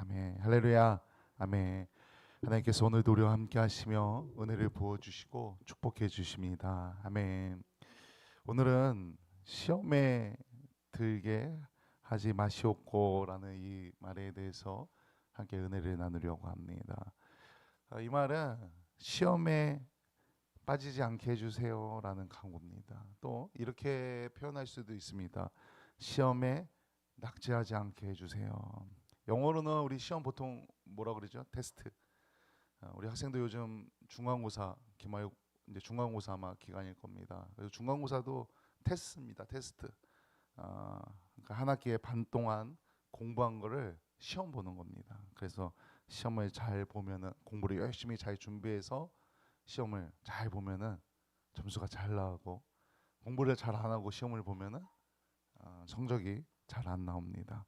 아멘. 할렐루야. 아멘. 하나님께서 오늘도 우리와 함께 하시며 은혜를 부어 주시고 축복해 주십니다. 아멘. 오늘은 시험에 들게 하지 마시옵고라는 이 말에 대해서 함께 은혜를 나누려고 합니다. 아, 이 말은 시험에 빠지지 않게 해주세요라는 강구입니다. 또 이렇게 표현할 수도 있습니다. 시험에 낙제하지 않게 해주세요. 영어로는 우리 시험 보통 뭐라 그러죠? 테스트. 어, 우리 학생도 요즘 중간고사 기말고 이제 중간고사 아마 기간일 겁니다. 그래서 중간고사도 테스트입니다. 테스트. 어, 그러니까 한 학기에 반 동안 공부한 거를 시험 보는 겁니다. 그래서 시험을 잘 보면은 공부를 열심히 잘 준비해서 시험을 잘 보면은 점수가 잘 나오고 공부를 잘 안 하고 시험을 보면은 어, 성적이 잘 안 나옵니다.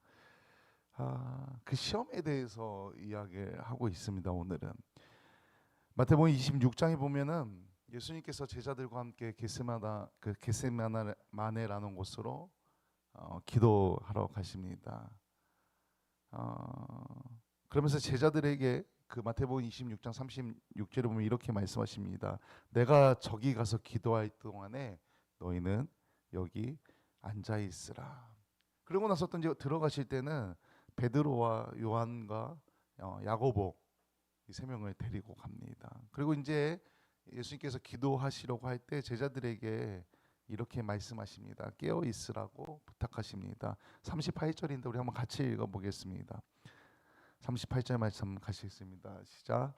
아, 그 시험에 대해서 이야기를 하고 있습니다. 오늘은 마태복음 26장에 보면은 예수님께서 제자들과 함께 게세마나 그 게세마네라는 곳으로 어, 기도하러 가십니다. 어, 그러면서 제자들에게 그 마태복음 26장 36절에 보면 이렇게 말씀하십니다. 내가 저기 가서 기도할 동안에 너희는 여기 앉아 있으라. 그러고 나서 또 이제 들어가실 때는 베드로와 요한과 어, 야고보 이 세 명을 데리고 갑니다. 그리고 이제 예수님께서 기도하시려고 할 때 제자들에게 이렇게 말씀하십니다. 깨어 있으라고 부탁하십니다. 38절인데 우리 한번 같이 읽어 보겠습니다. 38절 말씀 같이 읽습니다. 시작.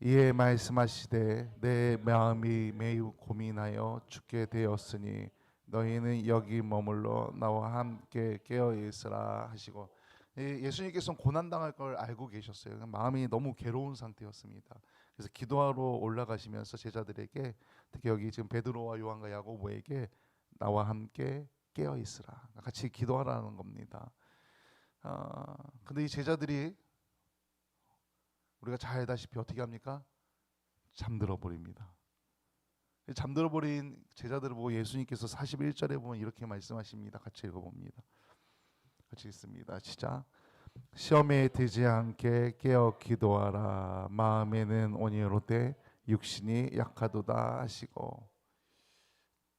이에 말씀하시되 내 마음이 매우 고민하여 죽게 되었으니 너희는 여기 머물러 나와 함께 깨어 있으라 하시고 예, 예수님께서는 고난 당할 걸 알고 계셨어요. 마음이 너무 괴로운 상태였습니다. 그래서 기도하러 올라가시면서 제자들에게 특히 여기 지금 베드로와 요한과 야고보에게 나와 함께 깨어 있으라. 같이 기도하라는 겁니다. 아, 근데 이 제자들이 우리가 잘 알다시피 어떻게 합니까? 잠들어 버립니다. 잠들어 버린 제자들을 보고 예수님께서 41절에 보면 이렇게 말씀하십니다. 같이 읽어 봅니다. 같이 읽습니다. 시작. 시험에 들지 않게 깨어 기도하라. 마음에는 온유로되 육신이 약하도다 하시고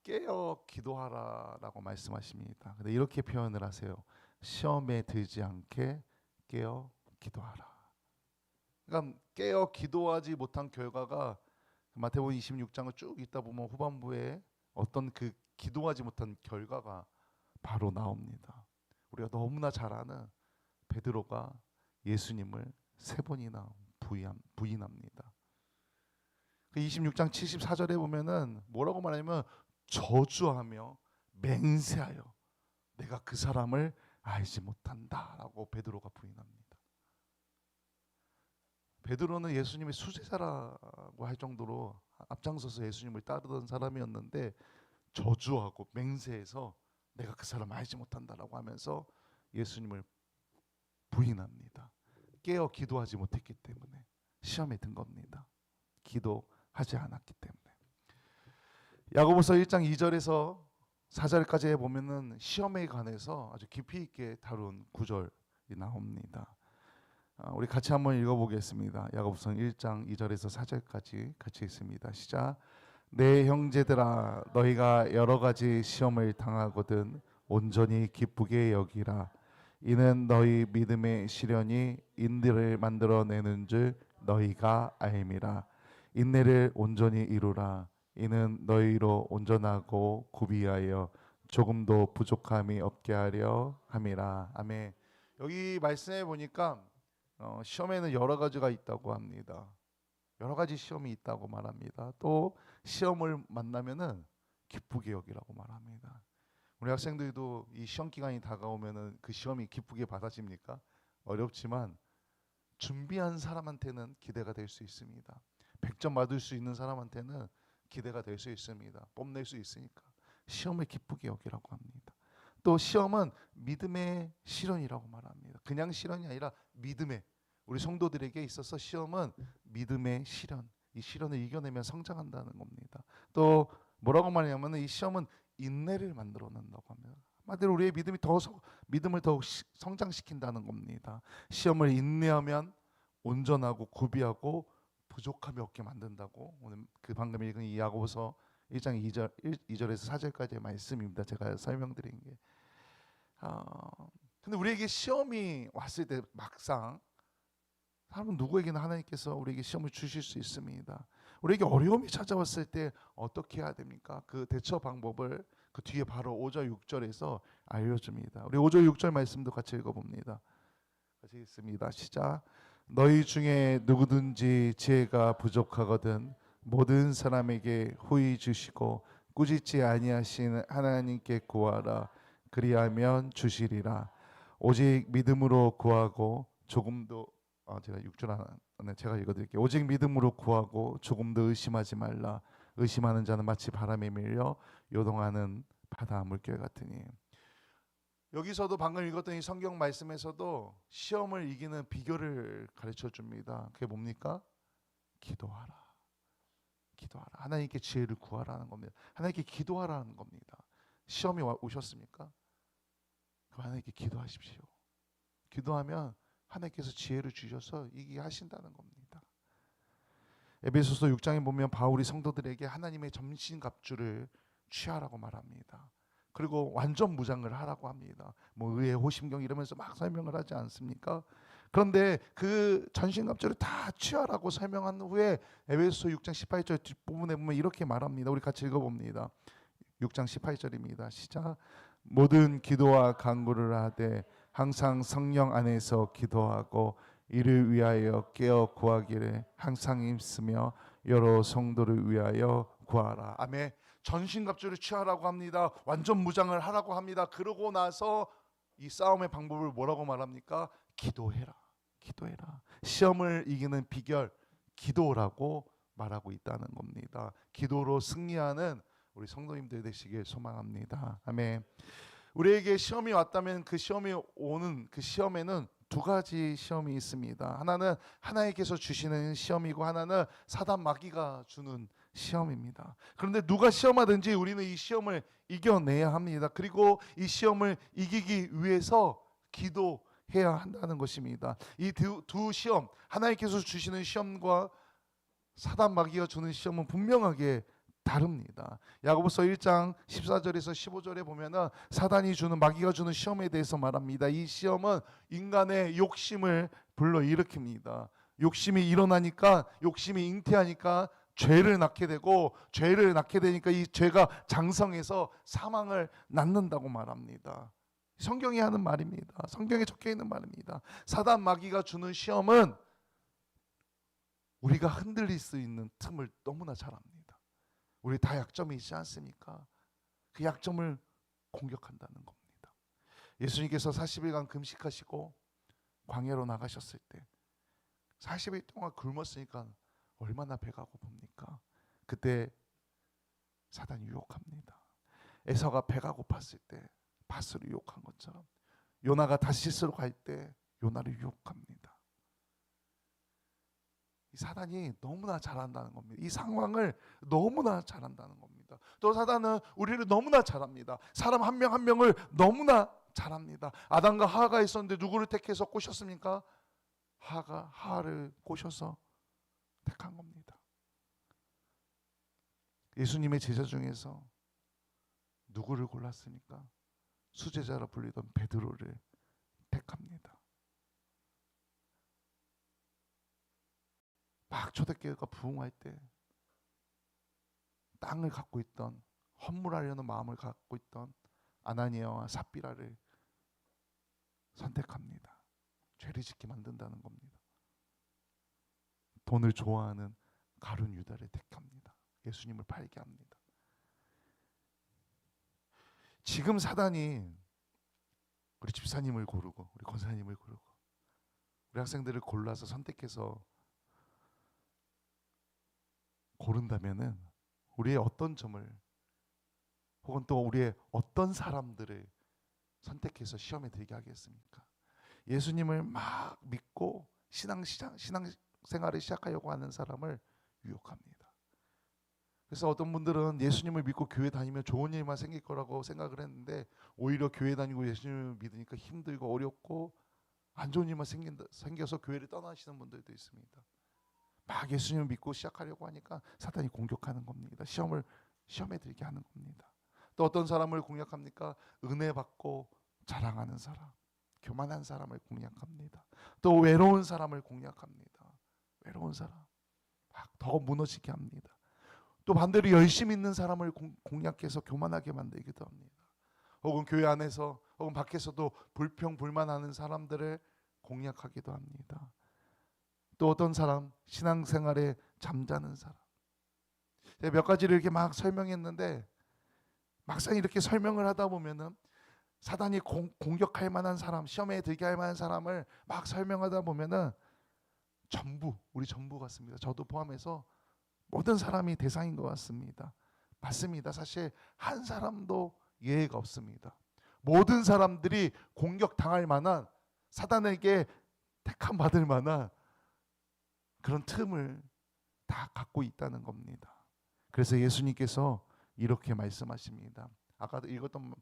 깨어 기도하라라고 말씀하십니다. 근데 이렇게 표현을 하세요. 시험에 들지 않게 깨어 기도하라. 그러니까 깨어 기도하지 못한 결과가 마태복음 26장을 쭉 읽다 보면 후반부에 어떤 그 기도하지 못한 결과가 바로 나옵니다. 우리가 너무나 잘 아는 베드로가 예수님을 세 번이나 부인, 부인합니다. 그 26장 74절에 보면은 뭐라고 말하냐면 저주하며 맹세하여 내가 그 사람을 알지 못한다라고 베드로가 부인합니다. 베드로는 예수님의 수제자라고 할 정도로 앞장서서 예수님을 따르던 사람이었는데 저주하고 맹세해서 내가 그 사람 알지 못한다라고 하면서 예수님을 부인합니다. 깨어 기도하지 못했기 때문에 시험에 든 겁니다. 기도하지 않았기 때문에. 야고보서 1장 2절에서 4절까지 보면은 시험에 관해서 아주 깊이 있게 다룬 구절이 나옵니다. 아, 우리 같이 한번 읽어보겠습니다. 야고보서 1장 2절에서 4절까지 같이 있습니다. 시작. 내 형제들아 너희가 여러 가지 시험을 당하거든 온전히 기쁘게 여기라. 이는 너희 믿음의 시련이 인들을 만들어 내는 줄 너희가 알미라. 인내를 온전히 이루라. 이는 너희로 온전하고 구비하여 조금도 부족함이 없게 하려 함이라. 아멘. 여기 말씀해 보니까 어, 시험에는 여러 가지가 있다고 합니다. 여러 가지 시험이 있다고 말합니다. 또 시험을 만나면은 기쁘게 여기라고 말합니다. 우리 학생들도 이 시험 기간이 다가오면은 그 시험이 기쁘게 받아집니까? 어렵지만 준비한 사람한테는 기대가 될 수 있습니다. 100점 받을 수 있는 사람한테는 기대가 될 수 있습니다. 뽐낼 수 있으니까 시험을 기쁘게 여기라고 합니다. 또 시험은 믿음의 실현이라고 말합니다. 그냥 실현이 아니라 믿음의 우리 성도들에게 있어서 시험은 믿음의 실현. 이 실현을 이겨내면 성장한다는 겁니다. 또 뭐라고 말하냐면 이 시험은 인내를 만들어 낸다고 합니다. 한마디로 우리의 믿음이 더 서- 믿음을 더욱 시- 성장시킨다는 겁니다. 시험을 인내하면 온전하고 구비하고 부족함이 없게 만든다고 오늘 그 방금 읽은 이 야고보서 1장 2절 2절에서 4절까지의 말씀입니다. 제가 설명드린 게. 어, 근데 우리에게 시험이 왔을 때 막상 사람은 누구에게나 하나님께서 우리에게 시험을 주실 수 있습니다. 우리에게 어려움이 찾아왔을 때 어떻게 해야 됩니까? 그 대처 방법을 그 뒤에 바로 5절 6절에서 알려줍니다. 우리 5절 6절 말씀도 같이 읽어봅니다. 같이 읽습니다. 시작. 너희 중에 누구든지 지혜가 부족하거든 모든 사람에게 후히 주시고 꾸짖지 아니하신 하나님께 구하라 그리하면 주시리라 오직 믿음으로 구하고 조금도 아 제가 6절 하나 네, 제가 읽어드릴게요 오직 믿음으로 구하고 조금도 의심하지 말라 의심하는 자는 마치 바람에 밀려 요동하는 바다 물결 같으니 여기서도 방금 읽었던 이 성경 말씀에서도 시험을 이기는 비결을 가르쳐 줍니다. 그게 뭡니까? 기도하라. 기도하라. 하나님께 지혜를 구하라는 겁니다. 하나님께 기도하라는 겁니다. 시험이 와- 오셨습니까? 그럼 하나님께 기도하십시오. 기도하면 하나님께서 지혜를 주셔서 이기게 하신다는 겁니다. 에베소서 6장에 보면 바울이 성도들에게 하나님의 점신 갑주를 취하라고 말합니다. 그리고 완전 무장을 하라고 합니다. 뭐 의회 호심경 이러면서 막 설명을 하지 않습니까? 그런데 그 전신갑주를 다 취하라고 설명한 후에 에베소 6장 18절 뒷부분에 보면 이렇게 말합니다. 우리 같이 읽어봅니다. 6장 18절입니다. 시작. 모든 기도와 간구를 하되 항상 성령 안에서 기도하고 이를 위하여 깨어 구하기를 항상 힘쓰며 여러 성도를 위하여 구하라. 아멘. 전신갑주를 취하라고 합니다. 완전 무장을 하라고 합니다. 그러고 나서 이 싸움의 방법을 뭐라고 말합니까? 기도해라. 기도해라. 시험을 이기는 비결 기도라고 말하고 있다는 겁니다. 기도로 승리하는 우리 성도님들 되시길 소망합니다. 아멘. 우리에게 시험이 왔다면 그 시험이 오는 그 시험에는 두 가지 시험이 있습니다. 하나는 하나님께서 주시는 시험이고 하나는 사단 마귀가 주는 시험입니다. 그런데 누가 시험하든지 우리는 이 시험을 이겨내야 합니다. 그리고 이 시험을 이기기 위해서 기도해야 한다는 것입니다. 이 두 시험, 하나님께서 주시는 시험과 사단 마귀가 주는 시험은 분명하게 다릅니다. 야고보서 1장 14절에서 15절에 보면은 사단이 주는 마귀가 주는 시험에 대해서 말합니다. 이 시험은 인간의 욕심을 불러 일으킵니다. 욕심이 일어나니까 욕심이 잉태하니까 죄를 낳게 되고 죄를 낳게 되니까 이 죄가 장성해서 사망을 낳는다고 말합니다. 성경이 하는 말입니다. 성경에 적혀 있는 말입니다. 사단 마귀가 주는 시험은 우리가 흔들릴 수 있는 틈을 너무나 잘 압니다. 우리 다 약점이 있지 않습니까? 그 약점을 공격한다는 겁니다. 예수님께서 40일간 금식하시고 광야로 나가셨을 때 40일 동안 굶었으니까 얼마나 배가 고픕니까? 그때 사단이 유혹합니다. 에서가 배가 고팠을 때 밭으로 유혹한 것처럼 요나가 다시스로 갈 때 요나를 유혹합니다. 이 사단이 너무나 잘한다는 겁니다. 이 상황을 너무나 잘한다는 겁니다. 또 사단은 우리를 너무나 잘합니다. 사람 한 명한 명을 너무나 잘합니다. 아담과 하가 있었는데 누구를 택해서 꼬셨습니까? 하가 하를 꼬셔서 택한 겁니다. 예수님의 제자 중에서 누구를 골랐습니까? 수제자라 불리던 베드로를 택합니다. 막 초대교회가 부흥할 때 땅을 갖고 있던 헌물하려는 마음을 갖고 있던 아나니아와 삽비라를 선택합니다. 죄를 짓게 만든다는 겁니다. 돈을 좋아하는 가룟 유다를 택합니다. 예수님을 팔게 합니다. 지금 사단이 우리 집사님을 고르고 우리 권사님을 고르고 우리 학생들을 골라서 선택해서 고른다면은 우리의 어떤 점을 혹은 또 우리의 어떤 사람들을 선택해서 시험에 들게 하겠습니까? 예수님을 막 믿고 신앙 시장 신앙 생활을 시작하려고 하는 사람을 유혹합니다. 그래서 어떤 분들은 예수님을 믿고 교회 다니면 좋은 일만 생길 거라고 생각을 했는데 오히려 교회 다니고 예수님을 믿으니까 힘들고 어렵고 안 좋은 일만 생긴다, 생겨서 교회를 떠나시는 분들도 있습니다. 막 예수님을 믿고 시작하려고 하니까 사단이 공격하는 겁니다. 시험을 시험에 들게 하는 겁니다. 또 어떤 사람을 공략합니까? 은혜 받고 자랑하는 사람, 교만한 사람을 공략합니다. 또 외로운 사람을 공략합니다. 외로운 사람 막 더 무너지게 합니다. 또 반대로 열심히 있는 사람을 공, 공략해서 교만하게 만들기도 합니다. 혹은 교회 안에서 혹은 밖에서도 불평 불만하는 사람들을 공략하기도 합니다. 또 어떤 사람 신앙생활에 잠자는 사람 몇 가지를 이렇게 막 설명했는데 막상 이렇게 설명을 하다 보면은 사단이 공, 공격할 만한 사람 시험에 들게 할 만한 사람을 막 설명하다 보면은 전부 우리 전부 같습니다. 저도 포함해서 모든 사람이 대상인 것 같습니다. 맞습니다. 사실 한 사람도 예외가 없습니다. 모든 사람들이 공격 당할 만한 사단에게 택함 받을 만한 그런 틈을 다 갖고 있다는 겁니다. 그래서 예수님께서 이렇게 말씀하십니다. 아까도 읽었던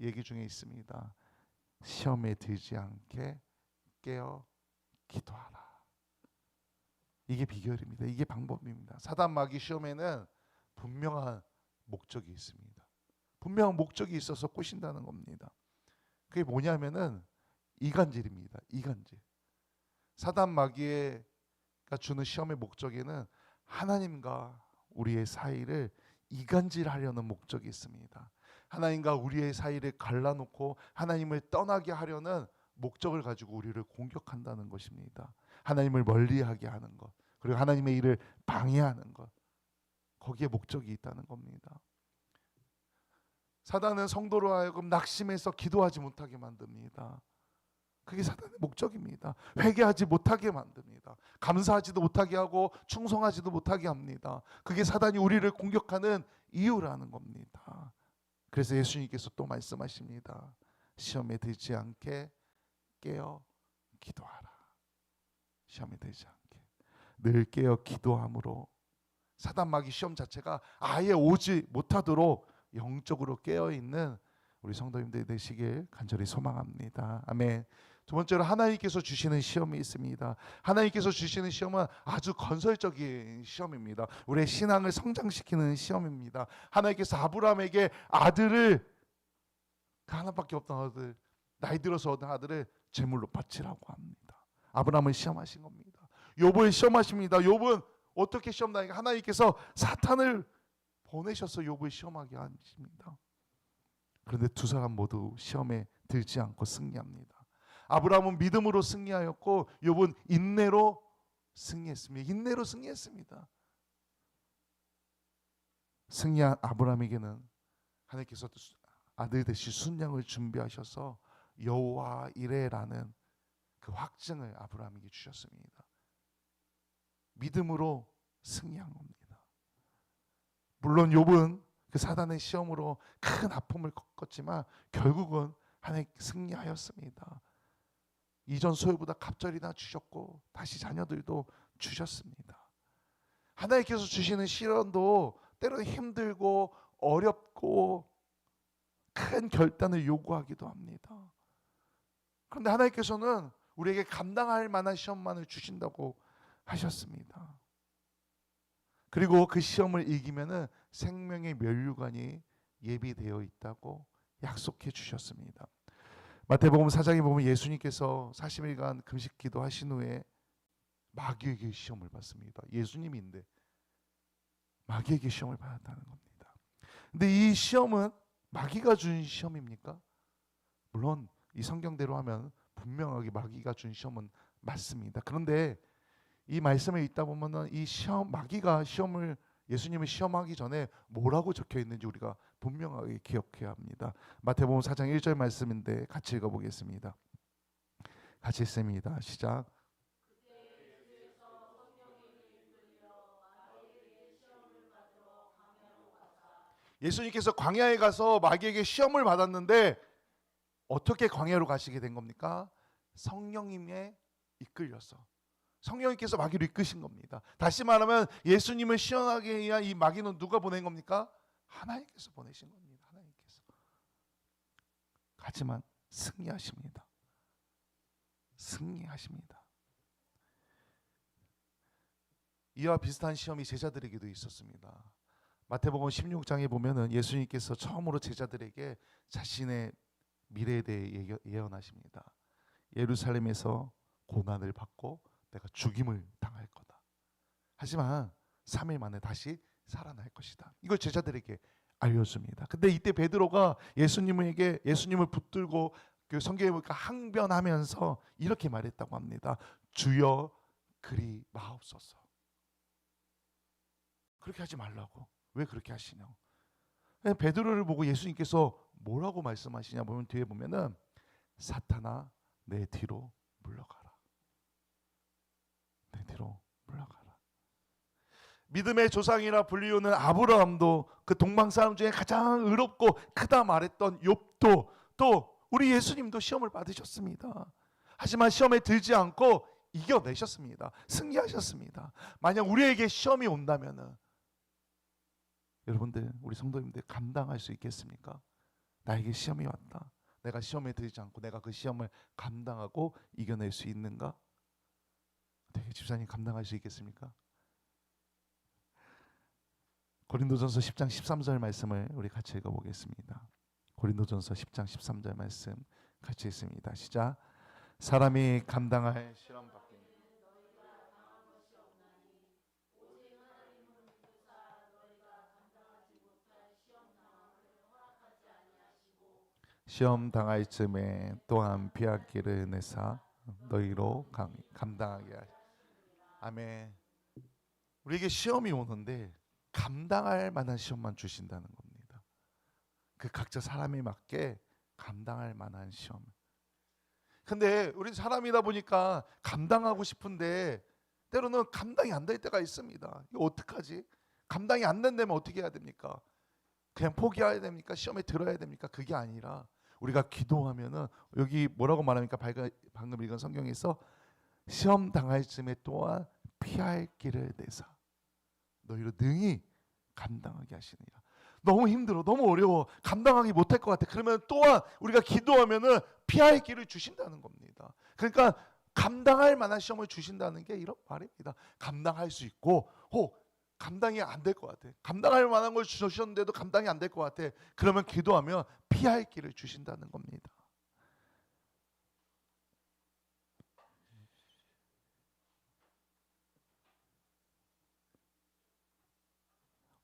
얘기 중에 있습니다. 시험에 들지 않게 깨어 기도하라. 이게 비결입니다. 이게 방법입니다. 사단 마귀 시험에는 분명한 목적이 있습니다. 분명한 목적이 있어서 꼬신다는 겁니다. 그게 뭐냐면은 이간질입니다. 이간질. 사단 마귀 가 주는 시험의 목적에는 하나님과 우리의 사이를 이간질하려는 목적이 있습니다. 하나님과 우리의 사이를 갈라놓고 하나님을 떠나게 하려는 목적을 가지고 우리를 공격한다는 것입니다. 하나님을 멀리하게 하는 것, 그리고 하나님의 일을 방해하는 것, 거기에 목적이 있다는 겁니다. 사단은 성도로 하여금 낙심해서 기도하지 못하게 만듭니다. 그게 사단의 목적입니다. 회개하지 못하게 만듭니다. 감사하지도 못하게 하고 충성하지도 못하게 합니다. 그게 사단이 우리를 공격하는 이유라는 겁니다. 그래서 예수님께서 또 말씀하십니다. 시험에 들지 않게 깨어 기도하라. 시험에 들지 않게 늘 깨어 기도함으로 사단 마귀 시험 자체가 아예 오지 못하도록 영적으로 깨어 있는 우리 성도님들 되시길 간절히 소망합니다. 아멘. 두 번째로 하나님께서 주시는 시험이 있습니다. 하나님께서 주시는 시험은 아주 건설적인 시험입니다. 우리의 신앙을 성장시키는 시험입니다. 하나님께서 아브라함에게 아들을 그 하나밖에 없던 아들, 나이 들어서 얻은 아들을 제물로 바치라고 합니다. 아브라함을 시험하신 겁니다. 욥을 시험하십니다. 욥은 어떻게 시험당하니까 하나님께서 사탄을 보내셔서 욥을 시험하게 하십니다. 그런데 두 사람 모두 시험에 들지 않고 승리합니다. 아브라함은 믿음으로 승리하였고 욥은 인내로 승리했습니다. 인내로 승리했습니다. 승리한 아브라함에게는 하나님께서 아들 대신 순양을 준비하셔서 여호와 이레라는 그 확증을 아브라함에게 주셨습니다. 믿음으로 승리한 겁니다. 물론 욥은 그 사단의 시험으로 큰 아픔을 겪었지만 결국은 하나님 승리하였습니다. 이전 소유보다 갑절이나 주셨고 다시 자녀들도 주셨습니다. 하나님께서 주시는 시련도 때로는 힘들고 어렵고 큰 결단을 요구하기도 합니다. 그런데 하나님께서는 우리에게 감당할 만한 시험만을 주신다고 하셨습니다. 그리고 그 시험을 이기면은 생명의 면류관이 예비되어 있다고 약속해 주셨습니다. 마태복음 4장에 보면 예수님께서 40일간 금식 기도하신 후에 마귀에게 시험을 받습니다. 예수님인데 마귀에게 시험을 받았다는 겁니다. 근데 이 시험은 마귀가 준 시험입니까? 물론 이 성경대로 하면 분명하게 마귀가 준 시험은 맞습니다. 그런데 이 말씀에 있다 보면은 이 시험 마귀가 시험을 예수님을 시험하기 전에 뭐라고 적혀 있는지 우리가 분명하게 기억해야 합니다. 마태복음 4장 1절 말씀인데 같이 읽어 보겠습니다. 같이 읽습니다. 시작. 예수님께서 광야에 가서 마귀에게 시험을 받았는데 어떻게 광야로 가시게 된 겁니까? 성령님에 이끌려서 성령님께서 마귀를 이끄신 겁니다. 다시 말하면 예수님을 시원하게 위한 이 마귀는 누가 보낸 겁니까? 하나님께서 보내신 겁니다. 하나님께서. 하지만 승리하십니다. 승리하십니다. 이와 비슷한 시험이 제자들에게도 있었습니다. 마태복음 16장에 보면은 예수님께서 처음으로 제자들에게 자신의 미래에 대해 예언하십니다. 예루살렘에서 고난을 받고 내가 죽임을 당할 거다. 하지만 3일 만에 다시 살아날 것이다. 이걸 제자들에게 알려줍니다. 근데 이때 베드로가 예수님에게 예수님을 붙들고 그 성경에 보니까 항변하면서 이렇게 말했다고 합니다. 주여 그리 마옵소서. 그렇게 하지 말라고. 왜 그렇게 하시냐고. 베드로를 보고 예수님께서 뭐라고 말씀하시냐 보면 뒤에 보면은 사탄아 내 뒤로 물러가라. 내 뒤로 물러가라. 믿음의 조상이라 불리우는 아브라함도 그 동방 사람 중에 가장 의롭고 크다 말했던 욥도 또 우리 예수님도 시험을 받으셨습니다. 하지만 시험에 들지 않고 이겨내셨습니다. 승리하셨습니다. 만약 우리에게 시험이 온다면은 여러분들 우리 성도님들 감당할 수 있겠습니까? 나에게 시험이 왔다. 내가 시험에 들지 않고 내가 그 시험을 감당하고 이겨낼 수 있는가? 어떻게 집사님 감당할 수 있겠습니까? 고린도전서 10장 13절 말씀을 우리 같이 읽어보겠습니다. 고린도전서 10장 13절 말씀 같이 읽습니다. 시작. 사람이 감당할 시험 시험 당할 즈음에 또한 피하기를 내사 너희로 감, 감당하게 하시. 아멘. 우리에게 시험이 오는데 감당할 만한 시험만 주신다는 겁니다. 그 각자 사람에 맞게 감당할 만한 시험. 근데 우리 사람이다 보니까 감당하고 싶은데 때로는 감당이 안 될 때가 있습니다. 이거 어떡하지? 감당이 안 된다면 어떻게 해야 됩니까? 그냥 포기해야 됩니까? 시험에 들어야 됩니까? 그게 아니라 우리가 기도하면은 여기 뭐라고 말합니까? 방금- 읽은 성경에서 시험 당할 즈음에 또한 피할 길을 내사 너희로 능히 감당하게 하시느니라. 너무 힘들어, 너무 어려워, 감당하기 못할 것 같아. 그러면 또한 우리가 기도하면은 피할 길을 주신다는 겁니다. 그러니까 감당할 만한 시험을 주신다는 게 이런 말입니다. 감당할 수 있고, 혹 감당이 안 될 것 같아. 감당할 만한 걸 주셨는데도 감당이 안 될 것 같아. 그러면 기도하면 피할 길을 주신다는 겁니다.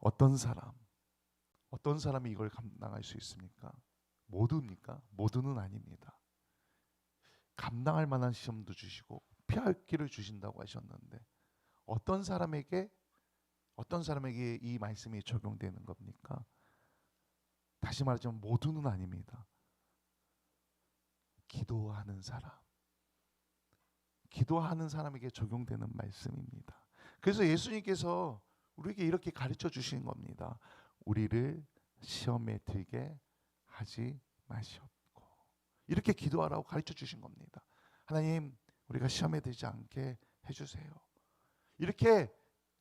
어떤 사람, 어떤 사람이 이걸 감당할 수 있습니까? 모두입니까? 모두는 아닙니다. 감당할 만한 시험도 주시고 피할 길을 주신다고 하셨는데 어떤 사람에게 어떤 사람에게 이 말씀이 적용되는 겁니까? 다시 말하자면 모두는 아닙니다. 기도하는 사람. 기도하는 사람에게 적용되는 말씀입니다. 그래서 예수님께서 우리에게 이렇게 가르쳐 주시는 겁니다. 우리를 시험에 들게 하지 마시옵고. 이렇게 기도하라고 가르쳐 주신 겁니다. 하나님, 우리가 시험에 들지 않게 해 주세요. 이렇게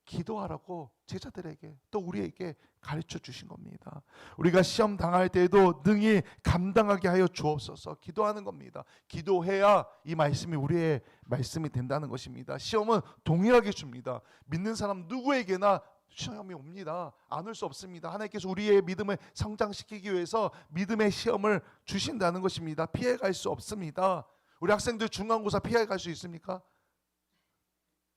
기도하라고 제자들에게 또 우리에게 가르쳐 주신 겁니다. 우리가 시험 당할 때에도 능히 감당하게 하여 주옵소서 기도하는 겁니다. 기도해야 이 말씀이 우리의 말씀이 된다는 것입니다. 시험은 동일하게 줍니다. 믿는 사람 누구에게나 시험이 옵니다. 안 올 수 없습니다. 하나님께서 우리의 믿음을 성장시키기 위해서 믿음의 시험을 주신다는 것입니다. 피해갈 수 없습니다. 우리 학생들 중간고사 피해갈 수 있습니까?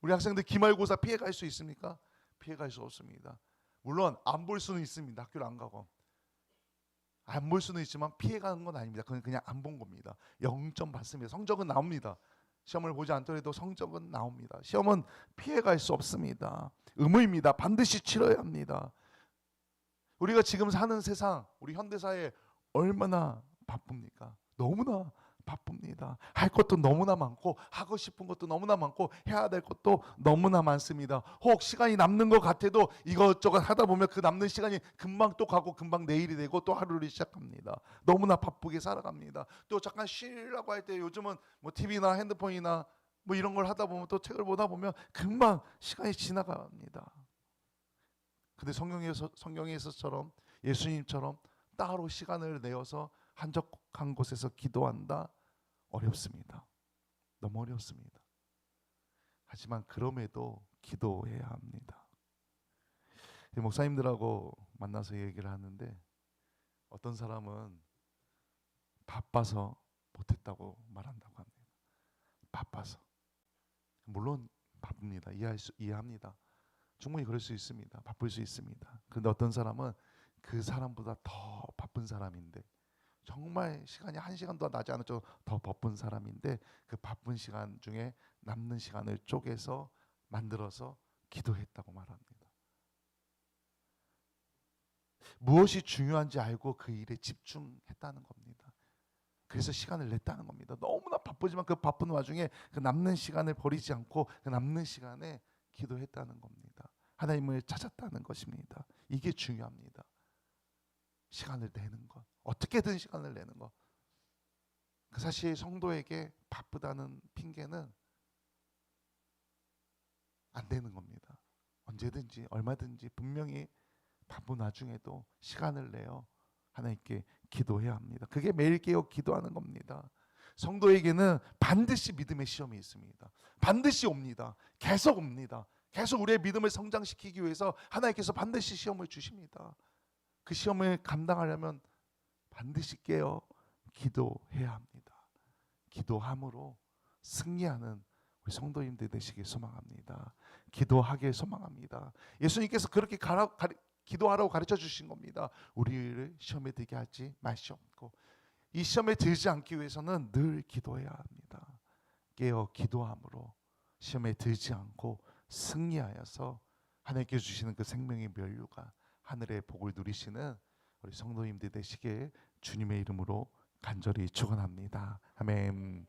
우리 학생들 기말고사 피해갈 수 있습니까? 피해갈 수 없습니다. 물론 안 볼 수는 있습니다. 학교를 안 가고 안 볼 수는 있지만 피해가는 건 아닙니다. 그건 그냥 안 본 겁니다. 0점 받습니다. 성적은 나옵니다. 시험을 보지 않더라도 성적은 나옵니다. 시험은 피해갈 수 없습니다. 의무입니다. 반드시 치러야 합니다. 우리가 지금 사는 세상, 우리 현대 사회 얼마나 바쁩니까? 너무나 바쁩니다. 할 것도 너무나 많고 하고 싶은 것도 너무나 많고 해야 될 것도 너무나 많습니다. 혹 시간이 남는 것 같아도 이것저것 하다 보면 그 남는 시간이 금방 또 가고 금방 내일이 되고 또 하루를 시작합니다. 너무나 바쁘게 살아갑니다. 또 잠깐 쉬려고 할 때 요즘은 뭐 TV나 핸드폰이나 뭐 이런 걸 하다 보면 또 책을 보다 보면 금방 시간이 지나갑니다. 근데 성경에서 성경에서처럼 예수님처럼 따로 시간을 내어서 한적한 곳에서 기도한다 어렵습니다. 너무 어렵습니다. 하지만 그럼에도 기도해야 합니다. 이 목사님들하고 만나서 얘기를 하는데 어떤 사람은 바빠서 못했다고 말한다고 합니다. 바빠서 물론 바쁩니다. 이해할 수, 이해합니다. 충분히 그럴 수 있습니다. 바쁠 수 있습니다. 그런데 어떤 사람은 그 사람보다 더 바쁜 사람인데 정말 시간이 한 시간도 나지 않을 정도 더 바쁜 사람인데 그 바쁜 시간 중에 남는 시간을 쪼개서 만들어서 기도했다고 말합니다. 무엇이 중요한지 알고 그 일에 집중했다는 겁니다. 그래서 시간을 냈다는 겁니다. 너무나 바쁘지만 그 바쁜 와중에 그 남는 시간을 버리지 않고 그 남는 시간에 기도했다는 겁니다. 하나님을 찾았다는 것입니다. 이게 중요합니다. 시간을 내는 것. 어떻게든 시간을 내는 것. 그 사실 성도에게 바쁘다는 핑계는 안 되는 겁니다. 언제든지 얼마든지 분명히 바쁜 와중에도 시간을 내어 하나님께 기도해야 합니다. 그게 매일 깨어 기도하는 겁니다. 성도에게는 반드시 믿음의 시험이 있습니다. 반드시 옵니다. 계속 옵니다. 계속 우리의 믿음을 성장시키기 위해서 하나님께서 반드시 시험을 주십니다. 그 시험을 감당하려면 반드시 깨어 기도해야 합니다. 기도함으로 승리하는 우리 성도님들 되시길 소망합니다. 기도하길 소망합니다. 예수님께서 그렇게 가라, 가리, 기도하라고 가르쳐 주신 겁니다. 우리를 시험에 들게 하지 마시옵고 이 시험에 들지 않기 위해서는 늘 기도해야 합니다. 깨어 기도함으로 시험에 들지 않고 승리하여서 하나님께 주시는 그 생명의 면류가 하늘의 복을 누리시는 우리 성도님들 되시길 주님의 이름으로 간절히 축원합니다. 아멘.